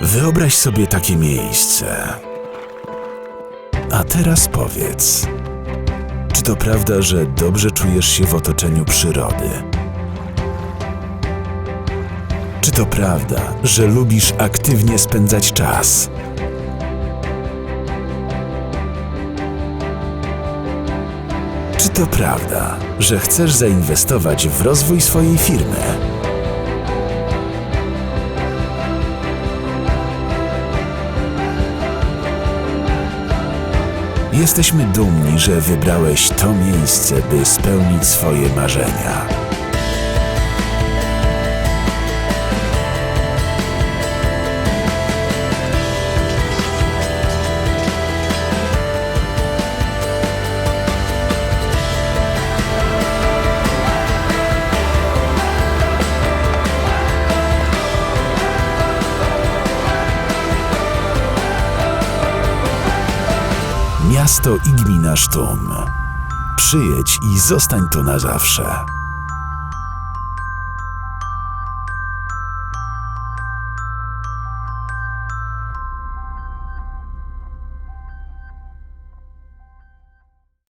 Wyobraź sobie takie miejsce. A teraz powiedz, czy to prawda, że dobrze czujesz się w otoczeniu przyrody? Czy to prawda, że lubisz aktywnie spędzać czas? Czy to prawda, że chcesz zainwestować w rozwój swojej firmy? Jesteśmy dumni, że wybrałeś to miejsce, by spełnić swoje marzenia. Miasto i gmina Sztum. Przyjedź i zostań tu na zawsze.